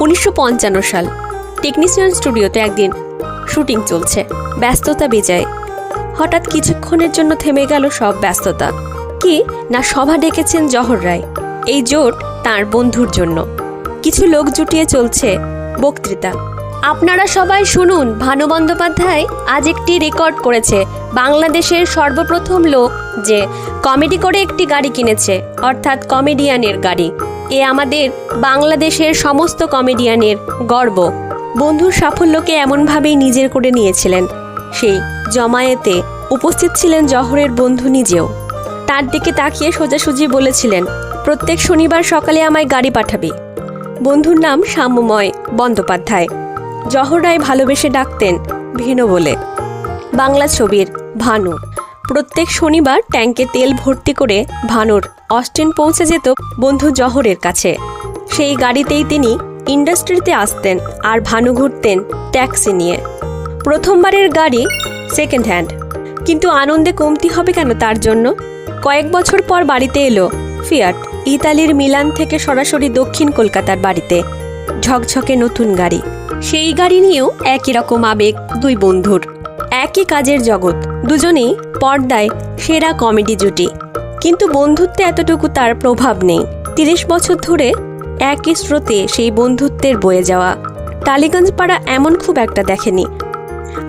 উনিশশো পঞ্চান্ন সাল। টেকনিশিয়ান স্টুডিওতে একদিন শুটিং চলছে। ব্যস্ততা বেজায়। হঠাৎ কিছুক্ষণের জন্য থেমে গেল সব ব্যস্ততা। কি না সভা ডেকেছেন জহর রায়? এই জোট তার বন্ধুর জন্য। কিছু লোক জুটিয়ে চলছে বক্তৃতা। আপনারা সবাই শুনুন, ভানু বন্দ্যোপাধ্যায় আজ একটি রেকর্ড করেছে। বাংলাদেশের সর্বপ্রথম লোক যে কমেডি করে একটি গাড়ি কিনেছে, অর্থাৎ কমেডিয়ানের গাড়ি। এ আমাদের বাংলাদেশের সমস্ত কমেডিয়ানের গর্ব। বন্ধুর সাফল্যকে এমনভাবেই নিজের করে নিয়েছিলেন। সেই জমায়েতে উপস্থিত ছিলেন জহরের বন্ধু নিজেও। তার দিকে তাকিয়ে সোজাসুজি বলেছিলেন, প্রত্যেক শনিবার সকালে আমায় গাড়ি পাঠাবি। বন্ধুর নাম সাম্যময় বন্দ্যোপাধ্যায়। জহর রায় ভালোবেসে ডাকতেন ভিনো বলে। বাংলা ছবির ভানু। প্রত্যেক শনিবার ট্যাঙ্কে তেল ভর্তি করে ভানুর অস্টিন পৌঁছে যেত বন্ধু জহরের কাছে। সেই গাড়িতেই তিনি ইন্ডাস্ট্রিতে আসতেন আর ভানু ঘুরতেন ট্যাক্সি নিয়ে। প্রথমবারের গাড়ি সেকেন্ড হ্যান্ড কিন্তু আনন্দে কমতি হবে কেন তার জন্য? কয়েক বছর পর বাড়িতে এলো ফিয়াট ইতালির মিলান থেকে সরাসরি দক্ষিণ কলকাতার বাড়িতে। ঝকঝকে নতুন গাড়ি। সেই গাড়ি নিয়েও একই রকম আবেগ দুই বন্ধুর। একই কাজের জগৎ। দুজনেই পর্দায় সেরা কমেডি জুটি। কিন্তু বন্ধুত্বে এতটুকু তার প্রভাব নেই। তিরিশ বছর ধরে একই স্রোতে সেই বন্ধুত্বের বয়ে যাওয়া। টালিগঞ্জ পাড়া এমন খুব একটা দেখেনি।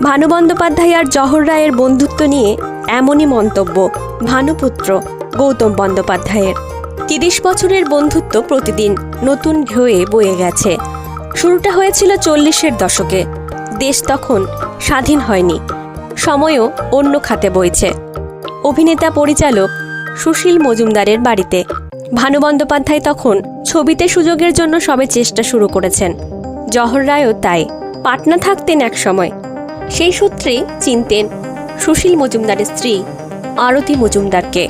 ভানু বন্দ্যোপাধ্যায় আর জহর রায়ের বন্ধুত্ব নিয়ে এমনই মন্তব্য ভানুপুত্র গৌতম বন্দ্যোপাধ্যায়ের। তিরিশ বছরের বন্ধুত্ব প্রতিদিন নতুন ঢেউয়ে বয়ে গেছে। শুরুটা হয়েছিল চল্লিশের দশকে। দেশ তখন স্বাধীন হয়নি। সময়ও অন্য খাতে বইছে। অভিনেতা, পরিচালক সুশীল মজুমদারের বাড়িতে। ভানু বন্দ্যোপাধ্যায় তখন ছবিতে সুযোগের জন্য সবে চেষ্টা শুরু করেছেন। জহর রায়ও তাই, পাটনা থাকতেন এক সময় সেই সূত্রেই চিনতেন সুশীল মজুমদারের স্ত্রী আরতি মজুমদারকে।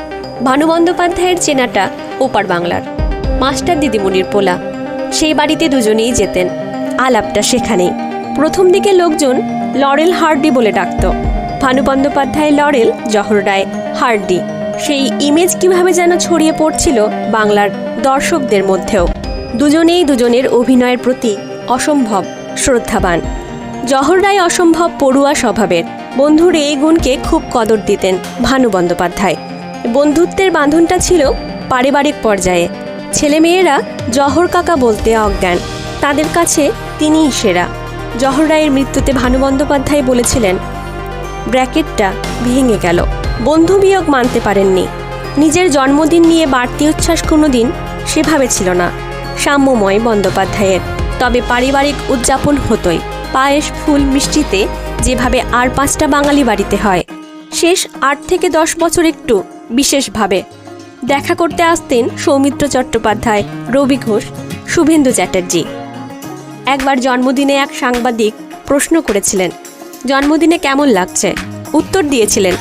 ভানু বন্দ্যোপাধ্যায়ের চেনাটা ওপার বাংলার, মাস্টার দিদিমণির পোলা। সেই বাড়িতে দুজনেই যেতেন, আলাপটা সেখানেই। প্রথম দিকে লোকজন লরেল হার্ডি বলে ডাকত। Bhanu Bandyopadhyay, Laurel Jahar Roy, Hardy. সেই ইমেজ কীভাবে যেন ছড়িয়ে পড়ছিল বাংলার দর্শকদের মধ্যেও। দুজনেই দুজনের অভিনয়ের প্রতি অসম্ভব শ্রদ্ধাবান। জহর রায় অসম্ভব পড়ুয়া স্বভাবের। বন্ধুর এই গুণকে খুব কদর দিতেন ভানু বন্দ্যোপাধ্যায়। বন্ধুত্বের বাঁধনটা ছিল পারিবারিক পর্যায়ে। ছেলেমেয়েরা জহর কাকা বলতে অজ্ঞান, তাদের কাছে তিনিই সেরা। জহর রায়ের মৃত্যুতে ভানু বন্দ্যোপাধ্যায় বলেছিলেন, ব্র্যাকেটটা ভেঙে গেল। বন্ধু বিয়োগ মানতে পারেননি। নিজের জন্মদিন নিয়ে বাড়তি উচ্ছ্বাস কোনোদিন সেভাবে ছিল না। সাম্যময় বন্দ্যোপাধ্যায়ের। তবে পারিবারিক উদযাপন হতোই। পায়েস, ফুল, মিষ্টিতে যেভাবে আর পাঁচটা বাঙালি বাড়িতে হয়, শেষ আট থেকে দশ বছর একটু বিশেষভাবে। দেখা করতে আসতেন সৌমিত্র চট্টোপাধ্যায়, রবি ঘোষ, শুভেন্দু চ্যাটার্জি। একবার জন্মদিনে এক সাংবাদিক প্রশ্ন করেছিলেন, জন্মদিনে কেমন লাগছে? উত্তর দিয়েছিলেন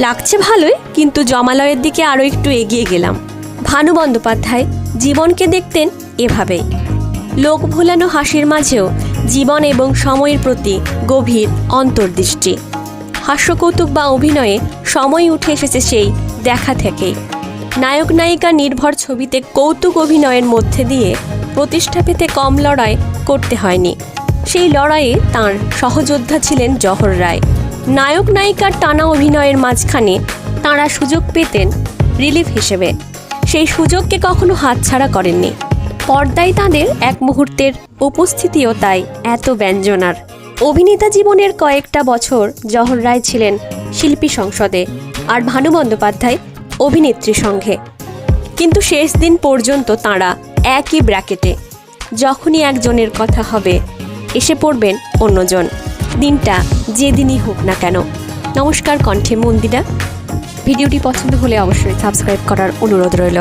লাগছে ভালোই, কিন্তু জমালয়ের দিকে আরও একটু এগিয়ে গেলাম। ভানু বন্দ্যোপাধ্যায়, জীবনকে দেখতেন এভাবেই। লোক ভোলানো হাসির মাঝেও জীবন এবং সময়ের প্রতি গভীর অন্তর্দৃষ্টি। হাস্যকৌতুক বা অভিনয়ে সময় উঠে এসেছে সেই দেখা থেকেই। নায়ক নায়িকা নির্ভর ছবিতে কৌতুক অভিনয়ের মধ্যে দিয়ে প্রতিষ্ঠা পেতে কম লড়াই করতে হয়নি। সেই লড়াইয়ে তাঁর সহযোদ্ধা ছিলেন জহর রায়। নায়ক নায়িকার টানা অভিনয়ের মাঝখানে তাঁরা সুযোগ পেতেন রিলিফ হিসেবে। সেই সুযোগকে কখনো হাতছাড়া করেননি। পর্দায় তাঁদের এক মুহূর্তের উপস্থিতিও তাই এত ব্যঞ্জনার। অভিনেতা জীবনের কয়েকটা বছর জহর রায় ছিলেন শিল্পী সংসদে আর ভানু বন্দ্যোপাধ্যায় অভিনেত্রী সংঘে। কিন্তু শেষ দিন পর্যন্ত তাঁরা একই ব্র্যাকেটে, যখনই একজনের কথা হবে, এসে পড়বেন অন্যজন। দিনটা যেদিনই হোক না কেন। নমস্কার কণ্ঠে মন্দিরা। ভিডিওটি পছন্দ হলে অবশ্যই সাবস্ক্রাইব করার অনুরোধ রইল।